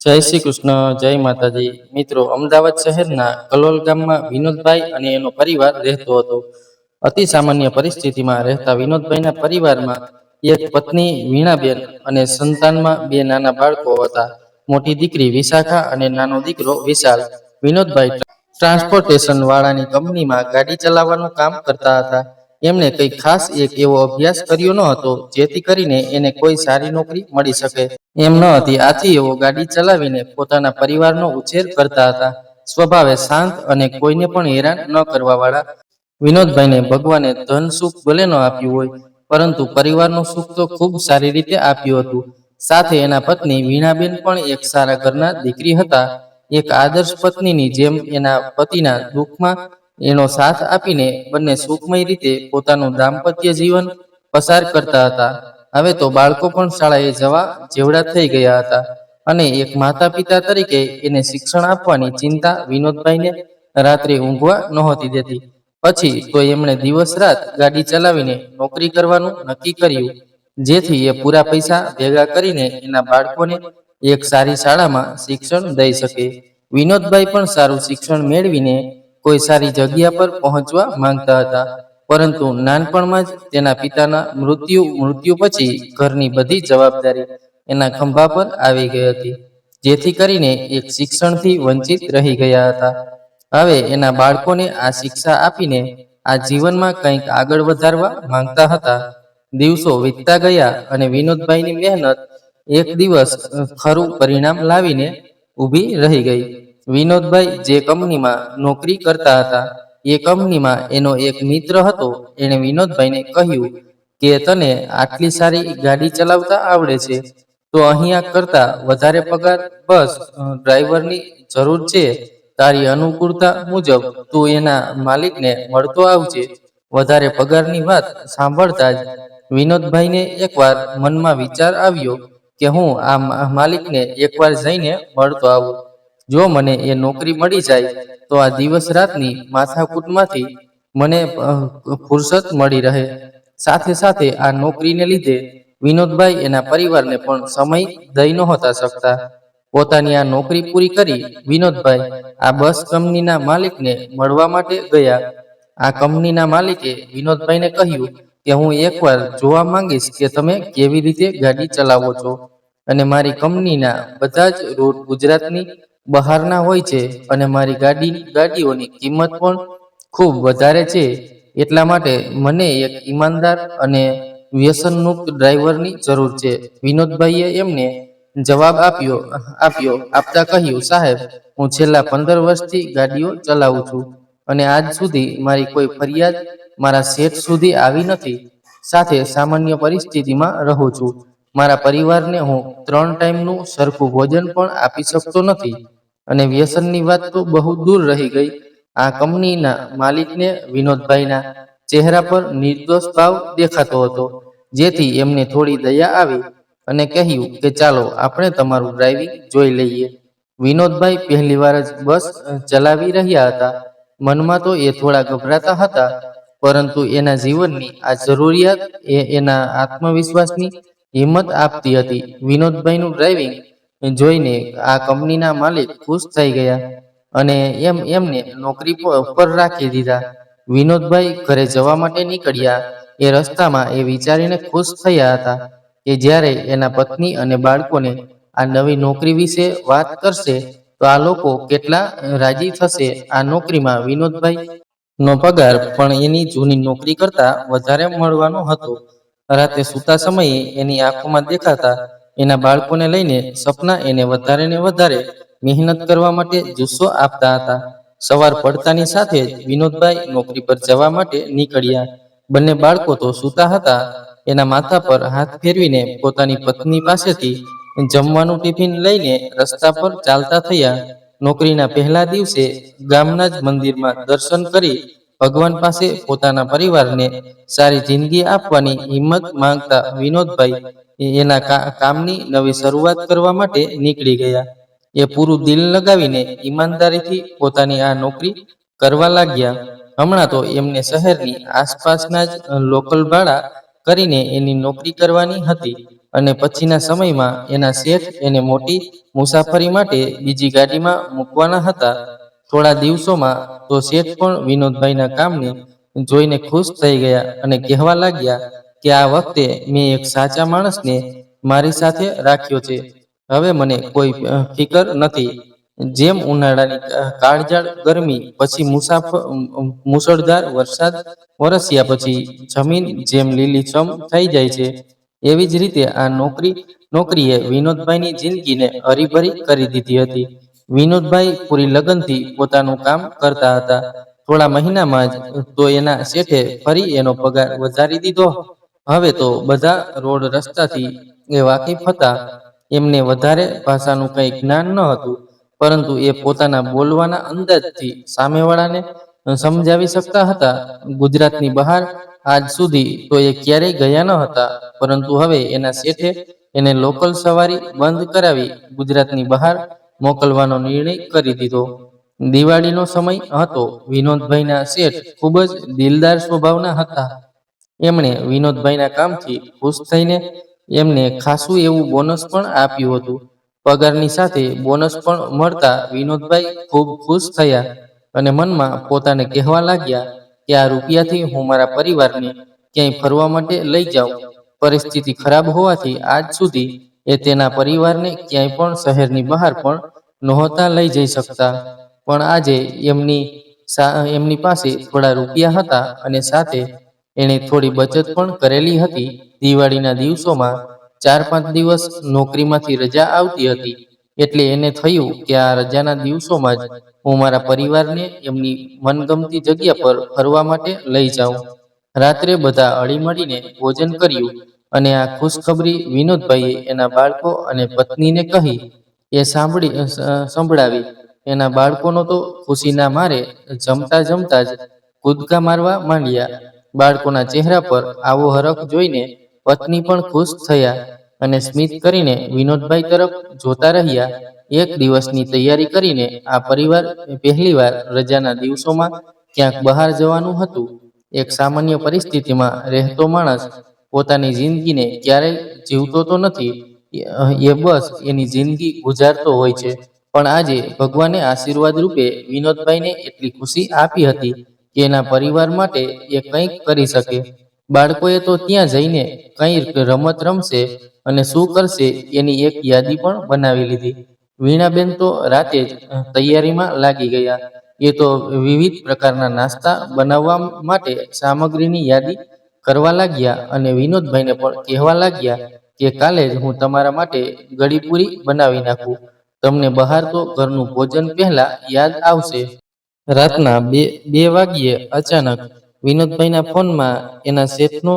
જય શ્રી કૃષ્ણ, જય માતાજી. મિત્રો, અમદાવાદ શહેરના કલોલ ગામમાં વિનોદભાઈ અને એનો પરિવાર રહેતો હતો. અતિ સામાન્ય પરિસ્થિતિમાં રહેતા વિનોદભાઈના પરિવારમાં એક પત્ની, વીણાબેન અને સંતાનમાં બે નાના બાળકો હતા. મોટી દીકરી વિશાખા અને નાનો દીકરો વિશાલ. વિનોદભાઈ ટ્રાન્સપોર્ટેશન વાળાની કંપનીમાં ગાડી ચલાવવાનું કામ કરતા હતા. એમણે કંઈ ખાસ એક એવો અભ્યાસ કર્યો ન હતો, જેથી કરીને એને કોઈ સારી નોકરી મળી શકે. એમ ન હતી, આથી એવો ગાડી ચલાવીને પોતાના પરિવારનો ઉછેર કરતા હતા. સ્વભાવે શાંત અને કોઈને પણ હેરાન ન કરવા વાળા વિનોદભાઈને ભગવાને ધન સુખ ભલે ન આપ્યું હોય, પરંતુ પરિવારનું સુખ તો ખૂબ સારી રીતે આપ્યું હતું. સાથે એના પત્ની વીણાબેન પણ એક સારા ઘરના દીકરી હતા. એક આદર્શ પત્નીની જેમ એના પતિના દુઃખમાં એનો સાથ આપીને બંને સુખમય રીતે પોતાનું દાંપત્ય જીવન પસાર કરતા હતા. હવે તો બાળકો પણ શાળાએ જવા જેવડા થઈ ગયા હતા અને એક માતા પિતા તરીકે એને શિક્ષણ આપવાની ચિંતા વિનોદભાઈને રાત્રે ઊંઘવા નહોતી દેતી. પછી તો એમણે દિવસ રાત ગાડી ચલાવીને નોકરી કરવાનું નક્કી કર્યું. જેથી એ પૂરા પૈસા ભેગા કરીને એના બાળકોને એક સારી શાળામાં શિક્ષણ દઈ શકે. વિનોદભાઈ પણ સારું શિક્ષણ મેળવીને કોઈ સારી જગ્યા પર પહોંચવા માંગતા હતા. પરંતુ નાનપણમાં જ તેના પિતાના મૃત્યુ મૃત્યુ પછી ઘરની બધી જવાબદારી એના ખંભા પર આવી ગઈ હતી, જેથી કરીને એક શિક્ષણથી વંચિત રહી ગયા હતા. હવે એના બાળકોને આ શિક્ષા આપીને આ જીવનમાં કંઈક આગળ વધારવા માંગતા હતા. દિવસો વીતતા ગયા અને વિનોદભાઈની મહેનત એક દિવસ ખરું પરિણામ લાવીને ઊભી રહી ગઈ. વિનોદભાઈ જે કંપનીમાં નોકરી કરતા હતા, એ કંપનીમાં એનો એક મિત્ર હતો. એણે વિનોદભાઈને કહ્યું કે, તને આટલી સારી ગાડી ચલાવતા આવડે છે. તો અહીંયા કરતા વધારે પગાર બસ ડ્રાઈવરની જરૂર છે. તારી અનુકૂળતા મુજબ તું એના માલિકને મળતો આવજે. વધારે પગારની વાત સાંભળતા જ વિનોદભાઈને એકવાર મનમાં વિચાર આવ્યો કે, હું આ માલિકને એકવાર જઈને મળતો આવું. જો મને એ નોકરી મળી જાય, તો આ દિવસ રાતની માથાકૂટમાંથી મને ફુરસત મળી રહે. સાથે સાથે આ નોકરીને લીધે વિનોદભાઈ એના પરિવારને પણ સમય દઈ નહોતા શકતા. પોતાની આ નોકરી પૂરી કરી વિનોદભાઈ આ બસ કંપનીના માલિકને મળવા માટે ગયા. આ કંપનીના માલિકે વિનોદભાઈને કહ્યું કે હું એકવાર જોવા માંગીશ કે તમે કેવી રીતે ગાડી ચલાવો છો. અને મારી કંપનીના બધા જ રૂટ ગુજરાતની બહારના હોય છે અને મારી ગાડી, ગાડીઓની કિંમત પણ ખૂબ વધારે છે. એટલા માટે મને એક ઈમાનદાર અને વ્યસનમુક્ત ડ્રાઈવરની જરૂર છે. વિનોદભાઈએ એમને જવાબ આપ્યો આપ્યો, આપતા કહ્યું, સાહેબ, હું છેલ્લા પંદર વર્ષથી ગાડીઓ ચલાવું છું અને આજ સુધી મારી કોઈ ફરિયાદ મારા શેઠ સુધી આવી નથી. સાથે સામાન્ય પરિસ્થિતિમાં રહું છું. મારા પરિવારને હું ત્રણ ટાઈમનું સરખું ભોજન પણ આપી શકતો નથી. અને વ્યસનની વાત તો બહુ દૂર રહી ગઈ. આ કંપનીના માલિકને વિનોદભાઈના ચહેરા પર નિર્દોષ ભાવ દેખાતો હતો, જેથી એમને થોડી દયા આવી અને કહ્યું કે ચાલો આપણે તમારું ડ્રાઇવિંગ જોઈ લઈએ. વિનોદભાઈ પહેલીવાર જ બસ ચલાવી રહ્યા હતા. મનમાં તો એ થોડા ગભરાતા હતા, પરંતુ એના જીવનની આ જરૂરિયાત એ એના આત્મવિશ્વાસની હિંમત આપતી હતી. વિનોદભાઈનું ડ્રાઇવિંગ જોઈને આ કંપનીના માલિક ખુશ થઈ ગયા અને એમ એમને નોકરી પર રાખી દીધા. વિનોદભાઈ ઘરે જવા માટે નીકળ્યા. એ રસ્તામાં એ વિચારીને ખુશ થયા હતા કે જ્યારે એના પત્ની અને બાળકોને આ નવી નોકરી વિશે વાત કરશે, તો આ લોકો કેટલા રાજી થશે આ નોકરીમાં વિનોદભાઈ? નો પગાર, પણ એની જૂની નોકરી કરતા વધારે મળવાનો હતો. રાતે સૂતા સમયે એની આંખોમાં દેખાતા એના બાળકોને લઈને સપના એને વધારે ને વધારે મહેનત કરવા માટે જુસ્સો આપતા હતા. સવાર પડતાની સાથે જ વિનોદભાઈ નોકરી પર જવા માટે નીકળ્યા. બંને બાળકો તો સૂતા હતા. એના માથા પર હાથ ફેરવીને પોતાની પત્ની પાસેથી જમવાનું ટિફિન લઈને રસ્તા પર ચાલતા થયા. નોકરીના પહેલા દિવસે ગામના જ મંદિરમાં દર્શન કરી ભગવાન પાસે પોતાના પરિવારને સારી જિંદગી આપવાની હિંમત માંગતા વિનોદભાઈ એના કામની નવી શરૂઆત કરવા માટે નીકળી ગયા. એ પૂરું દિલ લગાવીને ઈમાનદારીથી પોતાની આ નોકરી કરવા લાગ્યા. હમણાં તો એમને શહેરની આસપાસના જ લોકલ ભાડા કરીને એની નોકરી કરવાની હતી અને પછીના સમયમાં એના શેઠ એને મોટી મુસાફરી માટે બીજી ગાડીમાં મૂકવાના હતા. થોડા દિવસોમાં તો શેઠ પણ વિનોદભાઈના કામને જોઈને ખુશ થઈ ગયા અને કહેવા લાગ્યા કે આ વખતે મેં એક સાચા માણસને મારી સાથે રાખ્યો છે. હવે મને કોઈ ફિકર નથી. જેમ ઉનાળાની કાળજાળ ગરમી, પછી મુસાફર મુસળધાર વરસાદ વરસ્યા પછી જમીન જેમ લીલીછમ થઈ જાય છે, એવી જ રીતે આ નોકરી, નોકરીએ વિનોદભાઈની જિંદગીને હરીભરી કરી દીધી હતી. વિનોદભાઈ પૂરી લગનથી પોતાનું કામ કરતા હતા. થોડા મહિનામાં જ તો એના શેઠે ફરી એનો પગાર વધારી દીધો. હવે તો બધા રોડ રસ્તાથી એ વાકેફ હતા. એમને વધારે ભાષાનું કંઈ જ્ઞાન ન હતું, પરંતુ એ પોતાના બોલવાના અંદાજથી સામેવાળાને સમજાવી શકતા હતા. ગુજરાતની બહાર આજ સુધી તો એ ક્યારેય ગયા ન હતા, પરંતુ હવે એના શેઠે એને લોકલ સવારી બંધ કરાવી ગુજરાતની બહાર મોકલવાનો નિર્ણય કરી દીધો. દિવાળીનો સમય હતો. વિનોદભાઈના શેઠ ખૂબ જ દિલદાર સ્વભાવના હતા. એમણે વિનોદભાઈના કામથી ખુશ થઈને એમને ખાસું એવું બોનસ પણ આપ્યું હતું. પગારની સાથે બોનસ પણ મળતા વિનોદભાઈ ખૂબ ખુશ થયા અને મનમાં પોતાને કહેવા લાગ્યા કે આ રૂપિયાથી હું મારા પરિવારને ક્યાંય ફરવા માટે લઈ જાઉં. પરિસ્થિતિ ખરાબ હોવાથી આજ સુધી એ તેના પરિવારને ક્યાંય પણ શહેરની બહાર પણ નહોતા લઈ જઈ શકતા. પણ આજે એમની એમની પાસે થોડા રૂપિયા હતા અને સાથે એણે થોડી બચત પણ કરેલી હતી. દિવાળીના દિવસોમાં ચાર પાંચ દિવસ નોકરીમાંથી રજા આવતી હતી. એટલે એને થયું કે આ રજાના દિવસોમાં જ હું મારા પરિવારને એમની મનગમતી જગ્યા પર ફરવા માટે લઈ જાઉં. રાત્રે બધા હળીમળીને ભોજન કર્યું. અને આ ખુશખબરી વિનોદભાઈએ એના બાળકો અને પત્નીને કહી એ સાંભળી સંભળાવી. એના બાળકોનો તો ખુશીના મારે જમતા જમતા જ કૂદકા મારવા માંડ્યા. બાળકોના ચહેરા પર આવો હરખ જોઈને પત્ની પણ ખુશ થયા અને સ્મિત કરીને વિનોદભાઈ તરફ જોતા રહ્યા. એક દિવસની તૈયારી કરીને આ પરિવાર પહેલીવાર રજાના દિવસોમાં ક્યાંક બહાર જવાનું હતું. એક સામાન્ય પરિસ્થિતિમાં રહેતો માણસ પોતાની જિંદગીને ક્યારેય જીવતો તો નથી, એ- બસ એની જિંદગી ગુજારતો હોય છે. પણ આજે ભગવાને આશીર્વાદ રૂપે વિનોદભાઈને એટલી ખુશી આપી હતી કે એના પરિવાર માટે એ કંઈક કરી શકે. બાળકોએ તો ત્યાં જઈને કંઈ રમત રમશે અને શું કરશે એની એક યાદી પણ બનાવી લીધી. વીણાબેન તો રાતે જ તૈયારીમાં લાગી ગયા. એ તો વિવિધ પ્રકારના નાસ્તા બનાવવા માટે સામગ્રીની યાદી કરવા લાગ્યા અને વિનોદભાઈને પણ કહેવા લાગ્યા કે કાલે જ હું તમારા માટે ગળીપુરી બનાવી નાખું. તમને બહાર તો ઘરનું ભોજન પહેલા યાદ આવશે. રાતના બે બે વાગ્યે અચાનક વિનોદભાઈના ફોનમાં એના શેઠનો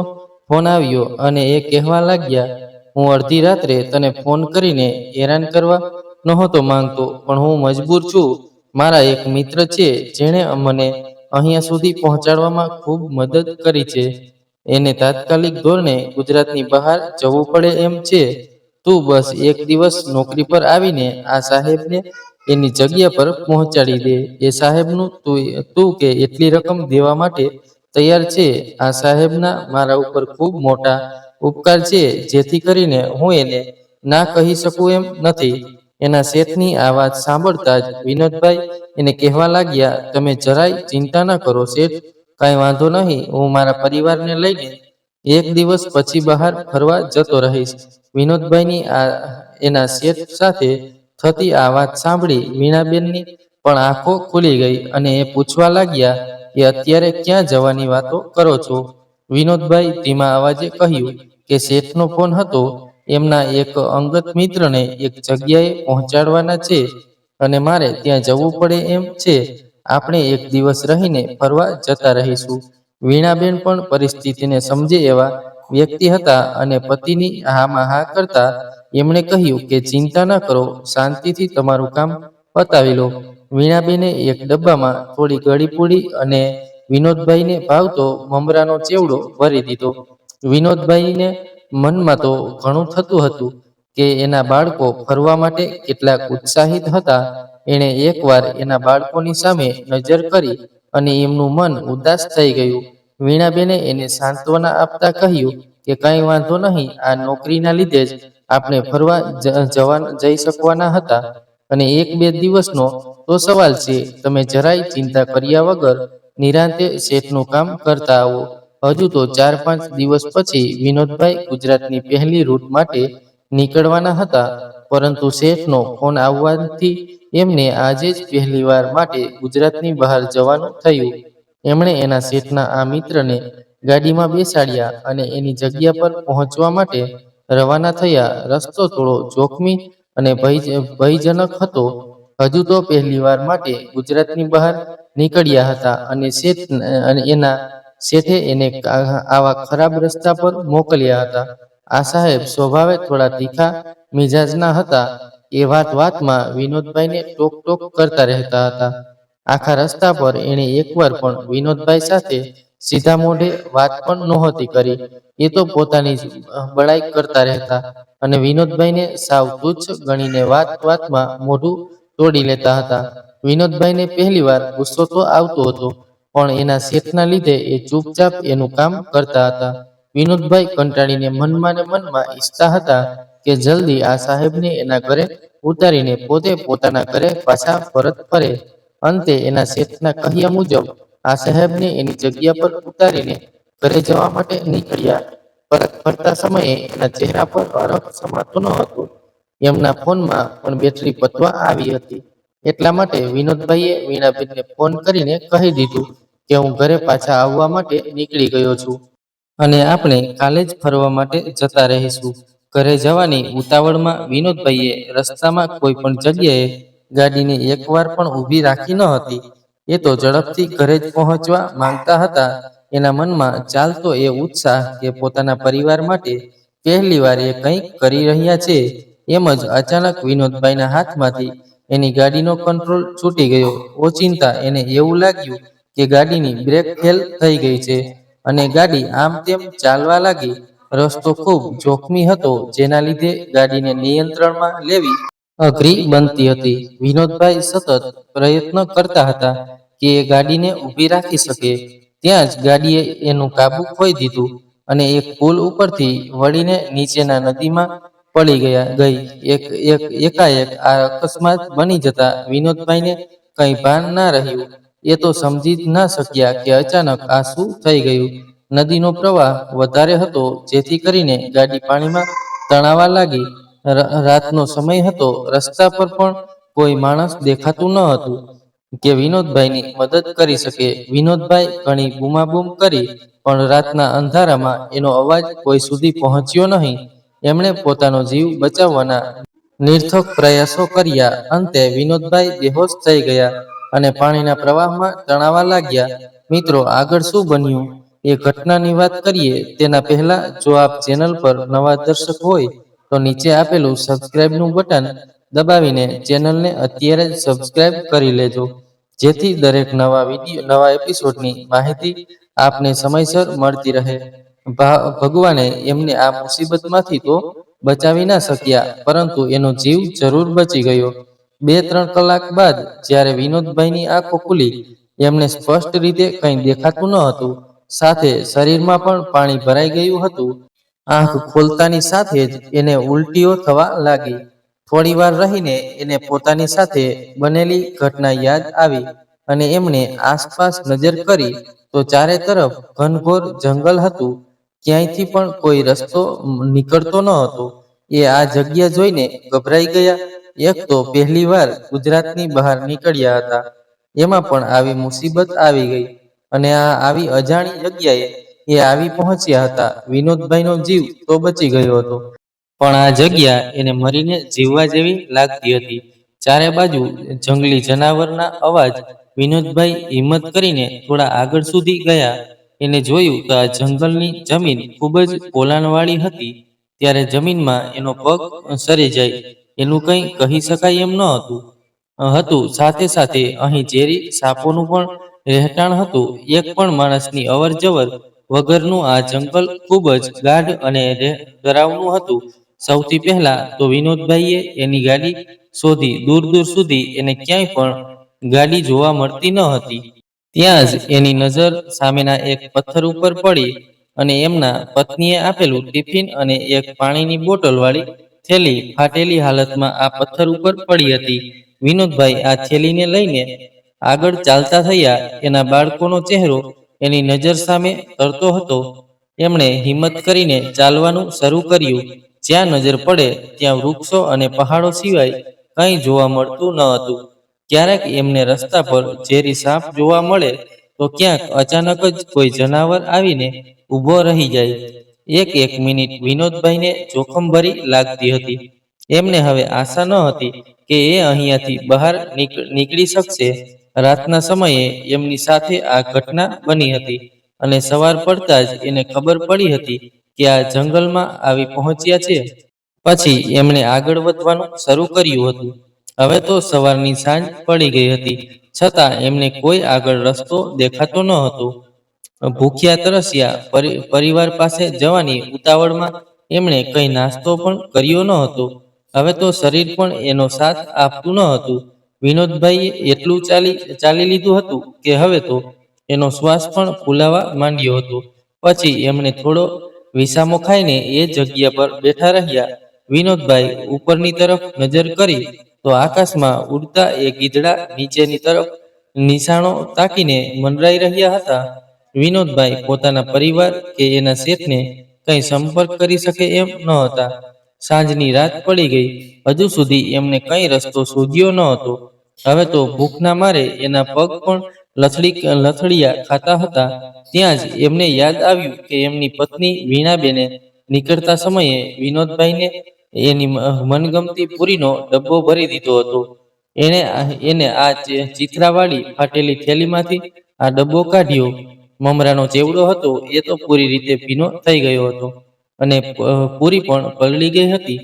ફોન આવ્યો અને એ કહેવા લાગ્યા, હું અડધી રાત્રે તને ફોન કરીને હેરાન કરવા નહોતો માંગતો, પણ હું મજબૂર છું. મારા એક મિત્ર છે જેણે મને અહીંયા સુધી પહોંચાડવામાં ખૂબ મદદ કરી છે. એને તાત્કાલિક ધોરણે ગુજરાતની બહાર જવું પડે એમ છે. તું બસ એક દિવસ નોકરી પર આવીને આ સાહેબને એની જગ્યા પર પહોંચાડી દે. એ સાહેબનું તું તું કે એટલી રકમ દેવા માટે તૈયાર છે. આ સાહેબના મારા ઉપર ખૂબ મોટા ઉપકાર છે. જેથી કરીને હું એને ના કહી શકું એમ નથી. એના શેઠની આ વાત સાંભળતા જ વિનોદભાઈ એને કહેવા લાગ્યા, તમે જરાય ચિંતા ન કરો શેઠ. કાંઈ વાંધો નહીં, હું મારા પરિવારને લઈને એક દિવસ પછી બહાર ફરવા જતો રહીશ. વિનોદભાઈની આ, એના શેઠ સાથે થતી આ વાત સાંભળી વીણાબેનની પણ આંખો ખુલી ગઈ અને એ પૂછવા લાગ્યા કે અત્યારે ક્યાં જવાની વાતો કરો છો? વિનોદભાઈ ધીમા અવાજે કહ્યું કે શેઠનો ફોન હતો, એમના એક અંગત મિત્રને એક જગ્યાએ પહોંચાડવાના છે અને મારે ત્યાં જવું પડે એમ છે. આપણે એક દિવસ રહીને ફરવા જતા રહીશું. વીણાબેન પણ પરિસ્થિતિને સમજે એવા વ્યક્તિ હતા અને પતિની હામાં હા કરતા એમણે કહ્યું કે ચિંતા ન કરો, શાંતિથી તમારું કામ પતાવી લો. વીણાબેને એક ડબ્બામાં થોડી ગળીપૂડી અને વિનોદભાઈને ભાવતો મમરાનો ચેવડો ભરી દીધો. વિનોદભાઈને મનમાં તો ઘણું થતું હતું કે એના બાળકો ફરવા માટે કેટલાક ઉત્સાહિત હતા, એણે એકવાર એના બાળકોની સામે નજર કરી અને એમનું મન ઉદાસ થઈ ગયું. વીણાબેને એને સાંત્વના આપતા કહ્યું કે કંઈ વાંધો નહીં, આ નોકરીના લીધે જ આપણે ફરવા જવા જઈ શકવાના હતા. અને એક બે દિવસનો તો સવાલ છે, તમે જરાય ચિંતા કર્યા વગર નિરાંતે શેઠનું કામ કરતા આવો. હજુ તો ચાર પાંચ દિવસ પછી વિનોદભાઈ ગુજરાતની પહેલી રૂટ માટે નીકળવાના હતા, પરંતુ શેઠનો ફોન આવવાથી એમને આજે જ પહેલીવાર માટે ગુજરાતની બહાર જવાનું થયું. એમણે એના શેઠના આ મિત્રને ગાડીમાં બેસાડ્યા અને એની જગ્યા પર પહોંચવા માટે રવાના થયા. રસ્તો થોડો જોખમી અને ભયજનક હતો. હજુ તો પહેલીવાર માટે ગુજરાતની બહાર નીકળ્યા હતા અને શેઠ અને એના શેઠે એને આવા ખરાબ રસ્તા પર મોકલ્યા હતા. આ સાહેબ સ્વભાવે થોડા તીખા મિજાજના હતા. એ વાત વાતમાં વિનોદભાઈને ટોક ટોક કરતા રહેતા હતા. આખા રસ્તા પર એણે એકવાર પણ વિનોદભાઈ સાથે સીધા મોઢે વાત પણ નહોતી કરી. એ તો પોતાની જ બડાઈ કરતા રહેતા અને વિનોદભાઈને સાવ તુચ્છ ગણીને વાત વાતમાં મોઢું તોડી લેતા હતા. વિનોદભાઈને પહેલી વાર ગુસ્સો તો આવતો હતો, પણ એના શેઠના લીધે એ ચૂપચાપ એનું કામ કરતા હતા. વિનોદભાઈ કંટાળીને મનમાં ને મનમાં ઈચ્છતા હતા કે જલ્દી આ સાહેબને એના ઘરે ઉતારીને પોતે પોતાના ઘરે પાછા પરત ફરે. અંતે એના શેઠના કહ્યા મુજબ આ સાહેબને એની જગ્યા પર ઉતારીને ઘરે જવા માટે નીકળ્યા. પરત ફરતા સમયે એના ચહેરા પર હરખ સમાતો ન હતો. એમના ફોનમાં પણ બેટરી પતવા આવી હતી. એટલા માટે વિનોદભાઈએ વીણાબેનને ફોન કરીને કહી દીધું કે હું ઘરે પાછા આવવા માટે નીકળી ગયો છું. અને આપણે કાલે જ ફરવા માટે જતા રહીશું. ઘરે જવાની ઉતાવળમાં વિનોદભાઈએ રસ્તામાં કોઈ પણ જગ્યાએ ગાડીને એકવાર પણ ઊભી રાખી ન હતી. એ તો ઝડપથી ઘરે જ પહોંચવા માંગતા હતા. એના મનમાં ચાલતો એ ઉત્સાહ કે પોતાના પરિવાર માટે પહેલીવાર એ કંઈક કરી રહ્યા છે, એમ જ અચાનક વિનોદભાઈના હાથમાંથી એની ગાડીનો કંટ્રોલ છૂટી ગયો. ઓચિંતા એને એવું લાગ્યું કે ગાડીની બ્રેક ફેલ થઈ ગઈ છે. અને ગાડી આમ તેમ ચાલવા લાગી. રસ્તો ખૂબ જોખમી હતો, જેના લીધે ગાડીને નિયંત્રણમાં લેવી અઘરી બનતી હતી. વિનોદભાઈ સતત પ્રયત્ન કરતા હતા કે એ ગાડીને ઊભી રાખી શકે. ત્યાં જ ગાડીએ એનું કાબુ ખોઈ દીધું અને એક પુલ ઉપરથી વળીને નીચેના નદીમાં પડી ગયા, ગઈ. એક એક, એકાએક આ અકસ્માત બની જતા વિનોદભાઈને કંઈ ભાન ના રહ્યું. એ તો સમજી જ ના શક્યા કે અચાનક આ શું થઈ ગયું? નદીનો પ્રવાહ વધારે હતો, જેથી કરીને ગાડી પાણીમાં તણાવા લાગી. રાતનો સમય હતો, રસ્તા પર પણ કોઈ માણસ દેખાતું ન હતું કે વિનોદભાઈની મદદ કરી શકે. વિનોદભાઈ ઘણી બૂમાબૂમ કરી, પણ રાતના અંધારામાં એનો અવાજ કોઈ સુધી પહોંચ્યો નહીં. એમણે પોતાનો જીવ બચાવવાના નિર્થક પ્રયાસો કર્યા. અંતે વિનોદભાઈ બેહોશ થઈ ગયા. અને પાણીના પ્રવાહમાં તણાવા લાગ્યા. મિત્રો, આગળ શું બન્યું? એ ઘટનાની વાત કરીએ. તેના પહેલા જો આપ ચેનલ પર નવા દર્શક હોય, તો નીચે આપેલું સબસ્ક્રાઇબનું બટન દબાવીને ચેનલને અત્યારે જ સબસ્ક્રાઇબ કરી લેજો. જેથી દરેક નવા વીડિયો, નવા એપિસોડની માહિતી આપને સમયસર મળતી રહે. ભગવાને એમને આ મુસીબતમાંથી તો બચાવી ના શક્યા, પરંતુ એનો જીવ જરૂર બચી ગયો. બે ત્રણ કલાક બાદ જ્યારે વિનોદભાઈની આંખો ખુલી, એમને સ્પષ્ટ રીતે કંઈ દેખાતું ન હતું. સાથે શરીરમાં પણ પાણી ભરાઈ ગયું હતું. આંખ ખોલતાની સાથે જ એને ઉલટીઓ થવા લાગી. થોડી વાર રહીને એને પોતાની સાથે બનેલી ઘટના યાદ આવી અને એમણે આસપાસ નજર કરી તો ચારે તરફ ઘનઘોર જંગલ હતું. ક્યાંયથી પણ કોઈ રસ્તો નીકળતો ન હતો. એ આ જગ્યા જોઈને ગભરાઈ ગયા. એક તો પહેલીવાર ગુજરાતની બહાર નીકળ્યા હતા. એમાં પણ આવી મુસીબત આવી ગઈ અને આ આવી અજાણી જગ્યાએ એ આવી પહોંચ્યા હતા. વિનોદભાઈનો જીવ તો બચી ગયો હતો. પણ આ જગ્યા એને મરીને જીવવા જેવી લાગતી હતી. ચારે બાજુ જંગલી જનાવરના અવાજ વિનોદભાઈ હિંમત કરીને થોડા આગળ સુધી ગયા. એને જોયું કે આ જંગલની જમીન ખૂબ જ પોલાણવાળી હતી. ત્યારે જમીનમાં એનો પગ સરી જાય. એનું કંઈ કહી શકાય એમ ન હતું. હતું. સાથે સાથે અહીં ઝેરી સાપોનું પણ રહેઠાણ હતું. એક પણ માણસની અવર જવર વગરનું આ જંગલ ખૂબ જ ગાઢ અને ડરાવનું હતું. સૌથી પહેલા તો વિનોદભાઈએ એની ગાડી શોધી દૂર દૂર સુધી એને ક્યાંય પણ ગાડી જોવા મળતી ન હતી. ત્યાં જ એની નજર સામેના એક પથ્થર ઉપર પડી અને એમના પત્નીએ આપેલું ટિફિન અને એક પાણીની બોટલ વાળી થેલી ફાટેલી હાલતમાં આ પથ્થર ઉપર પડી હતી. વિનોદભાઈ આ થેલીને લઈને આગળ ચાલતા થયા. એના બાળકોનો ચહેરો એની નજર સામે તરતો હતો. એમણે હિંમત કરીને ચાલવાનું શરૂ કર્યું. જ્યાં નજર પડે ત્યાં વૃક્ષો અને પહાડો સિવાય કંઈ જોવા મળતું ન હતું. ક્યારેક એમને રસ્તા પર ઝેરી સાપ જોવા મળે તો ક્યાંક અચાનક જ કોઈ જનાવર આવીને ઊભો રહી જાય. એક એક મિનિટ વિનોદભાઈને જોખમભરી લાગતી હતી. એમને હવે આશા ન હતી કે એ અહીંયાથી બહાર નીકળી શકશે. રાતના સમયે એમની સાથે આ ઘટના બની હતી અને સવાર પડતા જ એને ખબર પડી હતી કે આ જંગલમાં આવી પહોંચ્યા છે. પછી એમણે આગળ વધવાનું શરૂ કર્યું હતું. હવે તો સવારની સાંજ પડી ગઈ હતી. છતાં એમને કોઈ આગળ રસ્તો દેખાતો ન હતો. ભૂખ્યા તરસ્યા, પરી- પરિવાર પાસે જવાની ઉતાવળમાં એમણે કંઈ નાસ્તો પણ કર્યો ન હતો. હવે તો શરીર પણ એનો સાથ આપતું ન હતું. વિનોદભાઈએ એટલું ચાલી ચાલી લીધું હતું કે હવે તો એનો શ્વાસ પણ ફૂલાવા માંડ્યો હતો. પછી એમણે થોડો વિસામો ખાઈને એ જગ્યા પર બેઠા રહ્યા. વિનોદભાઈ ઉપરની તરફ નજર કરી તો આકાશમાં ઉડતા એ ગીધડા નીચેની તરફ નિશાણો તાકીને મંડરાઈ રહ્યા હતા. વિનોદભાઈ પોતાના પરિવાર કે એના શેઠને કંઈ સંપર્ક કરી શકે એમ ન હતા. સાંજની રાત પડી ગઈ. હજુ સુધી એમને કંઈ રસ્તો શોધ્યો ન હતો. હવે તો ભૂખના મારે એના પગ પણ લથડી લથડિયા ખાતા હતા. ત્યાં જ એમને યાદ આવ્યું કે એમની પત્ની વીણાબેને નીકળતા સમયે વિનોદભાઈને એની મનગમતી પૂરીનો ડબ્બો ભરી દીધો હતો. એણે એને આ ચિત્રાવાળી ફાટેલી થેલીમાંથી આ ડબ્બો કાઢ્યો. મમરાનો જેવડો હતો, એ તો પૂરી રીતે ભીનો થઈ ગયો હતો. અને પૂરી પણ પલળી ગઈ હતી.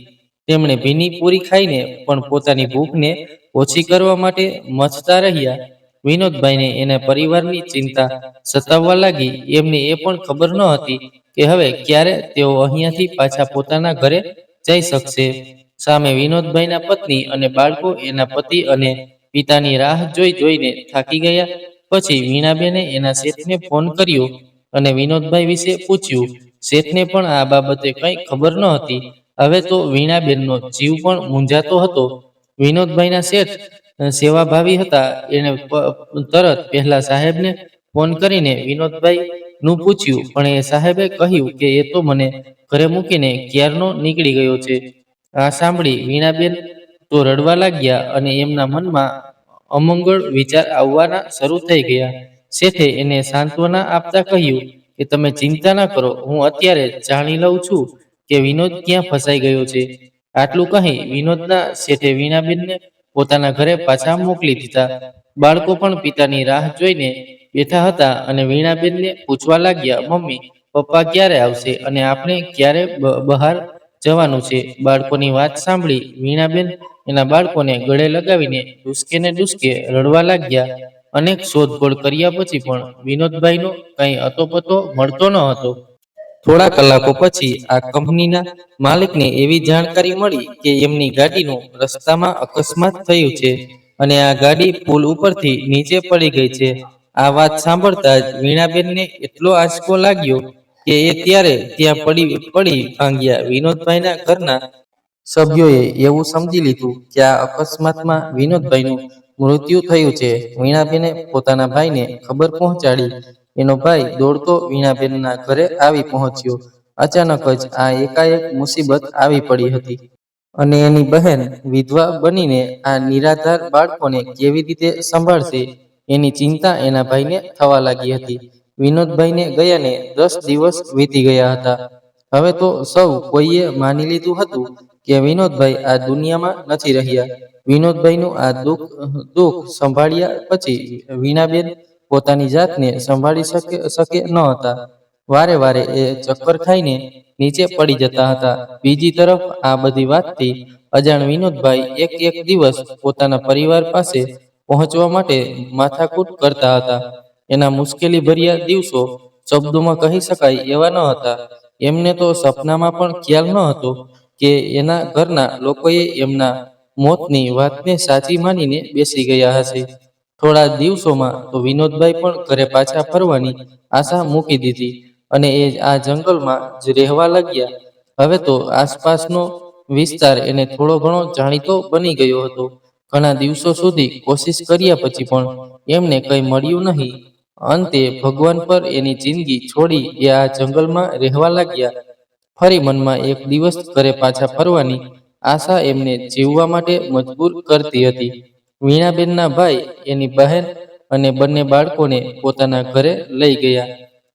તેમણે ભીની પૂરી ખાઈને પણ પોતાની ભૂખને ઓછી કરવા માટે મચતા રહ્યા. વિનોદભાઈને એના પરિવારની ચિંતા સતાવવા લાગી. એમને એ પણ ખબર ન હતી કે હવે ક્યારે તેઓ અહીંયાથી પાછા પોતાના ઘરે જઈ શકશે. સામે વિનોદભાઈના પત્ની અને બાળકો એના પતિ અને પિતાની રાહ જોઈ જોઈને થાકી ગયા. પછી વીણાબેને એના શેઠને ફોન કર્યો અને વિનોદભાઈ વિશે પૂછ્યું શેઠને પણ આ બાબતે કંઈ ખબર ન હતી? હવે તો વીણાબેનનો જીવ પણ મૂંઝાતો હતો. વિનોદભાઈના શેઠ સેવાભાવી હતા. એને તરત પહેલા સાહેબને ફોન કરીને વિનોદભાઈ નું પૂછ્યું પણ એ સાહેબે કહ્યું કે એ તો મને ઘરે મૂકીને ક્યારનો નીકળી ગયો છે. આ સાંભળી વીણાબેન તો રડવા લાગ્યા અને એમના મનમાં અમંગળ વિચાર આવવાના શરૂ થઈ ગયા. શેઠે એને સાંત્વના આપતા કહ્યું કે, તમે ચિંતા ના કરો, હું અત્યારે જાણી લઉં છું કે વિનોદ ક્યાં ફસાઈ ગયો છે. આટલું કહી વિનોદના શેઠે વીણાબેનને પોતાના ઘરે પાછા મોકલી દીધા. બાળકો પણ પિતાની રાહ જોઈને બેઠા હતા અને વીણાબેનને પૂછવા લાગ્યા, મમ્મી, પપ્પા ક્યારે આવશે અને આપણે ક્યારે બહાર જવાનું છે. બાળકોની વાત સાંભળી વીણાબેન એના બાળકોને ગળે લગાવીને ડૂસકે ને ડૂસકે રડવા લાગ્યા. અનેક શોધખોળ કર્યા પછી પણ વિનોદભાઈનો કંઈ અતોપતો મળતો ન હતો. થોડા કલાકો પછી આ કંપનીના માલિકને એવી જાણકારી મળી કે એમની ગાડીનું રસ્તામાં અકસ્માત થયું છે અને આ ગાડી પુલ ઉપરથી નીચે પડી ગઈ છે. આ વાત સાંભળતા જ વીણાબેનને એટલો આંચકો લાગ્યો કે એ ત્યારે ત્યાં પડી પડી ભાંગ્યા. વિનોદભાઈના ઘરના સભ્યોએ એવું સમજી લીધું કે આ અકસ્માતમાં વિનોદભાઈનું મૃત્યુ થયું છે. વીણાબેને પોતાના ભાઈને ખબર પહોંચાડી. એનો ભાઈ દોડતો વીણાબેનના ઘરે આવી પહોંચ્યો. અચાનક જ આ એકાએક મુસીબત આવી પડી હતી. અને એની બહેન વિધવા બનીને આ નિરાધાર બાળકોને કેવી રીતે સંભાળશે એની ચિંતા એના ભાઈને થવા લાગી હતી. વિનોદભાઈને ગયાને દસ દિવસ વીતી ગયા હતા. હવે તો સૌ કોઈએ માની લીધું હતું કે વિનોદભાઈ આ દુનિયામાં નથી રહ્યા. વિનોદભાઈનું આ દુઃખ દુઃખ સંભાળ્યા પછી વીણાબેન પોતાની જાતને સંભાળી શકે શકે ન હતા. વારે વારે એ ચક્કર ખાઈને નીચે પડી જતા હતા. બીજી તરફ આ બધી વાતથી અજાણ વિનોદભાઈ એક એક દિવસ પોતાના પરિવાર પાસે પહોંચવા માટે માથાકૂટ કરતા હતા. એના મુશ્કેલી ભર્યા દિવસો શબ્દોમાં કહી શકાય એવા ન હતા. એમને તો સપનામાં પણ ખ્યાલ ન હતો કે એના ઘરના લોકોએ એમના મોતની વાતને સાચી માનીને બેસી ગયા હશે. થોડા દિવસોમાં તો વિનોદભાઈ પણ ઘરે પાછા ફરવાની આશા મૂકી દીધી અને એ આ જંગલમાં જ રહેવા લાગ્યા. હવે તો આસપાસનો વિસ્તાર એને થોડો ઘણો જાણીતો બની ગયો હતો. ઘણા દિવસો સુધી કોશિશ કર્યા પછી પણ એમને કંઈ મળ્યું નહીં. અંતે ભગવાન પર એની જિંદગી છોડી એ આ જંગલમાં રહેવા લાગ્યા. ફરી મનમાં એક દિવસ ઘરે પાછા ફરવાની આશા એમને જીવવા માટે મજબૂર કરતી હતી. વીણાબેનના ભાઈ, એની બહેન અને બંને બાળકોને પોતાના ઘરે લઈ ગયા.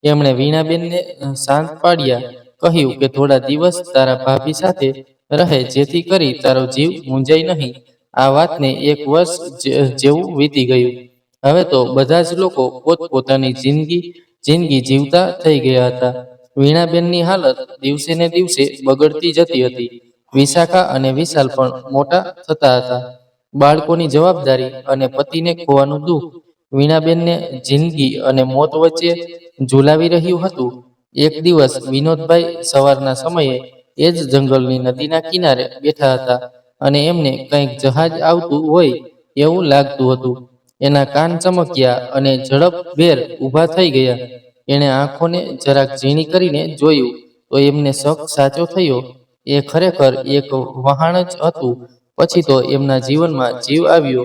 એમણે વીણાબેનને શાંત પાડ્યા, કહ્યું કે થોડા દિવસ તારા ભાભી સાથે રહે, જેથી કરી તારો જીવ મૂંઝાય નહીં. આ વાતને એક વર્ષ જેવું વીતી ગયું. હવે તો બધા જ લોકો પોતપોતાની જિંદગી જિંદગી જીવતા થઈ ગયા હતા. વીણાબેનની હાલત દિવસે ને દિવસે બગડતી જતી હતી. વિશાખા અને વિશાલ પણ મોટા થતા હતા. બાળકોની જવાબદારી અને પતિને ખોવાનું દુઃખ વીણાબેનને જિંદગી અને મોત વચ્ચે ઝુલાવી રહ્યું હતું. એક દિવસ વિનોદભાઈ સવારના સમયે એ જ જંગલની નદીના કિનારે બેઠા હતા અને એમને કંઈક જહાજ આવતું હોય એવું લાગતું હતું. એના કાન ચમક્યા અને ઝડપભેર ઊભા થઈ ગયા. એણે આંખોને જરાક ઝીણી કરીને જોયું તો એમને શક સાચો થયો. એ ખરેખર એક વહાણ જ હતું. પછી તો એમના જીવનમાં જીવ આવ્યો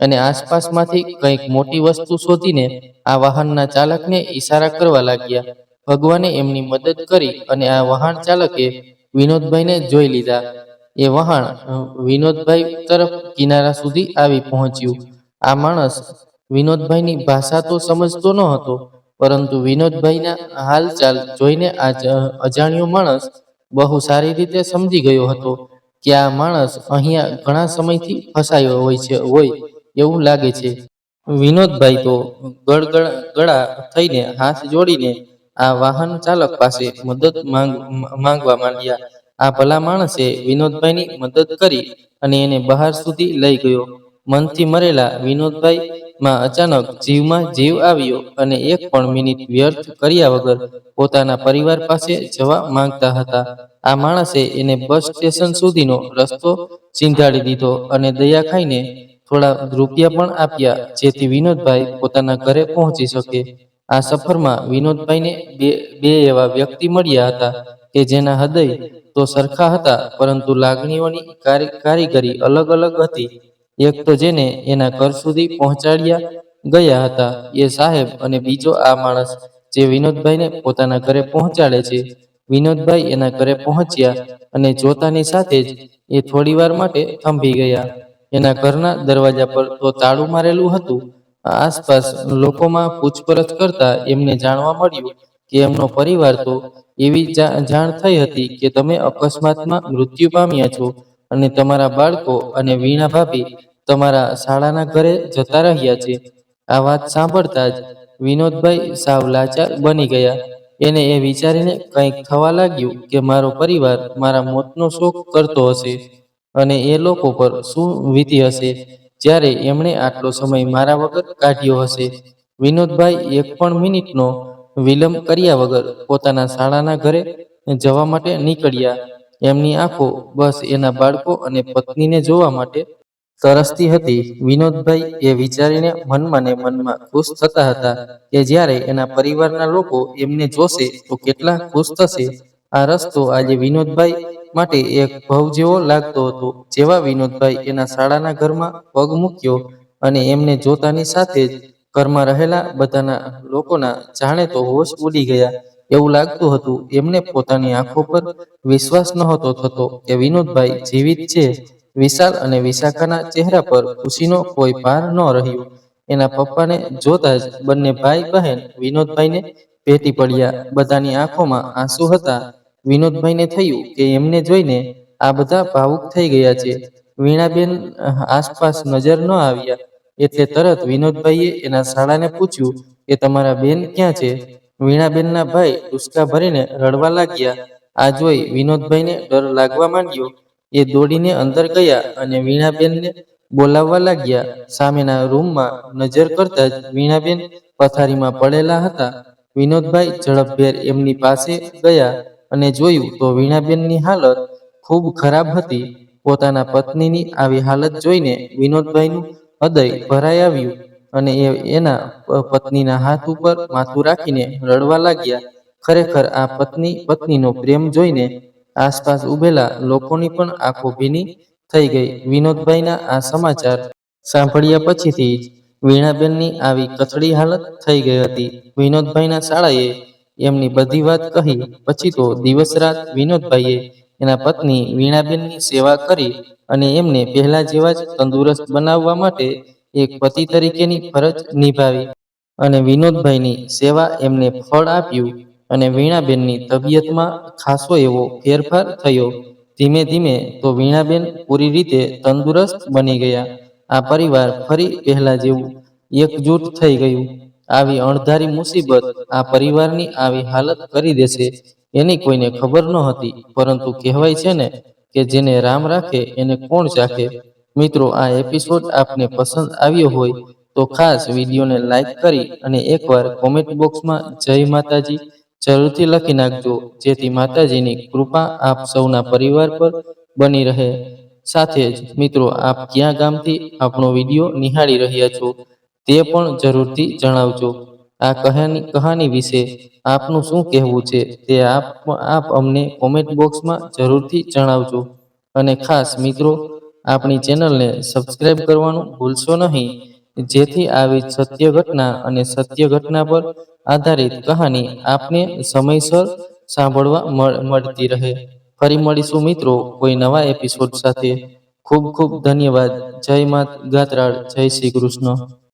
અને આસપાસમાંથી કંઈક મોટી વસ્તુ શોધીને આ વાહનના ચાલકને ઈશારા કરવા લાગ્યા. ભગવાને એમની મદદ કરી અને આ વહાણ ચાલકે વિનોદભાઈને જોઈ લીધા. એ વહાણ વિનોદભાઈ તરફ કિનારા સુધી આવી પહોંચ્યું. આ માણસ વિનોદભાઈની ભાષા તો સમજતો ન હતો, પરંતુ વિનોદભાઈના હાલચાલ જોઈને આ અજાણ્યો માણસ બહુ સારી રીતે સમજી ગયો હતો કે આ માણસ અહીંયા ઘણા સમયથી ફસાયો હોય છે, હોય એવું લાગે છે. વિનોદભાઈ તો ગળગળ ગળા થઈને હાથ જોડીને આ વાહન ચાલક પાસે મદદ માંગ માંગવા માંડ્યા. આ ભલા માણસે વિનોદભાઈની મદદ કરી અને એને બહાર સુધી લઈ ગયો. મનથી મરેલા વિનોદભાઈ માં અચાનક જીવમાં જીવ આવ્યો અને એક પણ મિનિટ વ્યર્થ કર્યા વગર પોતાના પરિવાર પાસે જવા માંગતા હતા. આ માણસે એને બસ સ્ટેશન સુધીનો રસ્તો ચીંધાડી દીધો અને દયા ખાઈને થોડા રૂપિયા પણ આપ્યા જેથી વિનોદભાઈ પોતાના ઘરે પહોંચી શકે. આ સફરમાં વિનોદભાઈને બે બે એવા વ્યક્તિ મળ્યા હતા કે જેના હૃદય તો સરખા હતા પરંતુ લાગણીઓની કારીગરી અલગ અલગ હતી. તો જેને એના ઘર સુધી પહોંચાડ્યા ગયા હતા, એ સાહેબ અને બીજો આ માણસ જે વિનોદભાઈને પોતાના ઘરે પહોંચાડે છે. વિનોદભાઈ એના ઘરે પહોંચ્યા અને જોતાની સાથે જ એ થોડીવાર માટે થંભી ગયા. એના ઘરના દરવાજા પર તો તાળું મારેલું હતું. આસપાસ લોકોમાં પૂછપરછ કરતા એમને જાણવા મળ્યું કે એમનો પરિવાર તો એવી જાણ થઈ હતી કે તમે અકસ્માતમાં મૃત્યુ પામ્યા છો. અને તમારા બાળકો અને વીણા ભાભી તમારા શાળાના ઘરે જતા રહ્યા છે. આ વાત સાંભળતા જ વિનોદભાઈ સાવ લાચાર બની ગયા. એને એ વિચારીને કંઈક થવા લાગ્યું કે મારો પરિવાર મારા મોતનો શોક કરતો હશે અને એ લોકો પર શું વીતી હશે? જ્યારે એમણે આટલો સમય મારા વગર કાઢ્યો હશે. વિનોદભાઈ એક પણ મિનિટનો વિલંબ કર્યા વગર પોતાના શાળાના ઘરે જવા માટે નીકળ્યા. એમની આંખો બસ એના બાળકો અને પત્નીને જોવા માટે તરસતી હતી. વિનોદભાઈ એ વિચારીને મનમાં ને મનમાં ખુશ થતા હતા કે જ્યારે એના પરિવારના લોકો એમને જોશે તો કેટલા ખુશ થશે. આ રસ્તો આજે વિનોદભાઈ માટે એક ભવ જેવો લાગતો હતો. જેવા વિનોદભાઈ એના શાળાના ઘરમાં પગ મૂક્યો અને એમને જોતાની સાથે જ ઘરમાં રહેલા બધાના લોકોના જાણે તો હોશ ઉડી ગયા. એવું લાગતું હતું, એમને પોતાની આંખો પર વિશ્વાસ નહોતો થતો કે વિનોદભાઈ જીવિત છે. વિશાલ અને વિશાખાના ચહેરા પર ખુશીનો કોઈ પાર ન રહ્યો. એના પપ્પાને જોતા જ બંને ભાઈ બહેન વિનોદભાઈને ભેટી પડ્યા. બધાની આંખોમાં આંસુ હતા. વિનોદભાઈને થયું કે એમને જોઈને આ બધા ભાવુક થઈ ગયા છે. વીણાબેન આસપાસ નજર ન આવ્યા. એટલે તરત વિનોદભાઈએ એના શાળાને પૂછ્યું કે તમારા બેન ક્યાં છે? વીણાબેનના ભાઈ ઉસકા ભરીને રડવા લાગ્યા. આ જોઈ વિનોદભાઈને ડર લાગવા માંડ્યો. એ દોડીને અંદર ગયા અને વીણાબેનને બોલાવવા લાગ્યા. સામેના રૂમમાં નજર કરતા જ વીણાબેન પથારીમાં પડેલા હતા. વિનોદભાઈ ઝડપભેર એમની પાસે ગયા અને જોયું તો વીણાબેનની હાલત ખૂબ ખરાબ હતી. પોતાના પત્નીની આવી હાલત જોઈને વિનોદભાઈનું હૃદય ભરાઈ આવ્યું. અને એ એના પત્નીના હાથ ઉપર માથું રાખીને રડવા લાગ્યા. ખરેખર આ પત્ની પત્નીનો પ્રેમ જોઈને આસપાસ ઉભેલા લોકોની પણ આંખો ભીની થઈ ગઈ. વિનોદભાઈના આ સમાચાર સાંભળ્યા પછીથી જ વીણાબેનની આવી કથળી હાલત થઈ ગઈ હતી. વિનોદભાઈના શાળાએ એમની બધી વાત કહી, પછી તો દિવસ રાત વિનોદભાઈએ એના પત્ની વીણાબેનની સેવા કરી અને એમને પહેલા જેવા જ તંદુરસ્ત બનાવવા માટે એક પતિ તરીકેની ફરજ નિભાવી અને વિનોદભાઈની સેવા એમને ફળ આપ્યું અને વીણાબેનની તબિયતમાં ખાસો એવો ફેરફાર થયો. ધીમે ધીમે તો વીણાબેન પૂરી રીતે તંદુરસ્ત બની ગયા. આ પરિવાર ફરી પહેલા જેવું એકજૂટ થઈ ગયું. આવી અણધારી મુસીબત આ પરિવારની આવી હાલત કરી દેશે એની કોઈને ખબર નહોતી. પરંતુ કહેવાય છે ને કે જેને રામ રાખે એને કોણ ચાખે? મિત્રો, આ એપિસોડ આપને પસંદ આવ્યો હોય તો ખાસ વિડીયોને લાઈક કરી અને એકવાર કોમેન્ટ બોક્સમાં જય માતાજી જરૂરથી લખી નાખજો, જેથી માતાજીની કૃપા આપ સૌના પરિવાર પર બની રહે. સાથે જ મિત્રો, આપ ક્યાં ગામથી આપણો વીડિયો નિહાળી રહ્યા છો તે પણ જરૂરથી જણાવજો. આ કહાની કહાની વિશે આપનું શું કહેવું છે તે આપ આપ અમને કોમેન્ટ બોક્સમાં જરૂરથી જણાવજો. અને ખાસ મિત્રો આપણી ચેનલને સબસ્ક્રાઇબ કરવાનું ભૂલશો નહીં. જેથી આવી સત્ય ઘટના અને સત્ય ઘટના પર આધારિત કહાની આપને સમયસર સાંભળવા મળ- મળતી રહે. ફરી મળીશું મિત્રો કોઈ નવા એપિસોડ સાથે. ખૂબ ખૂબ ધન્યવાદ. જય માત, ગાત્રાળ. જય શ્રી કૃષ્ણ.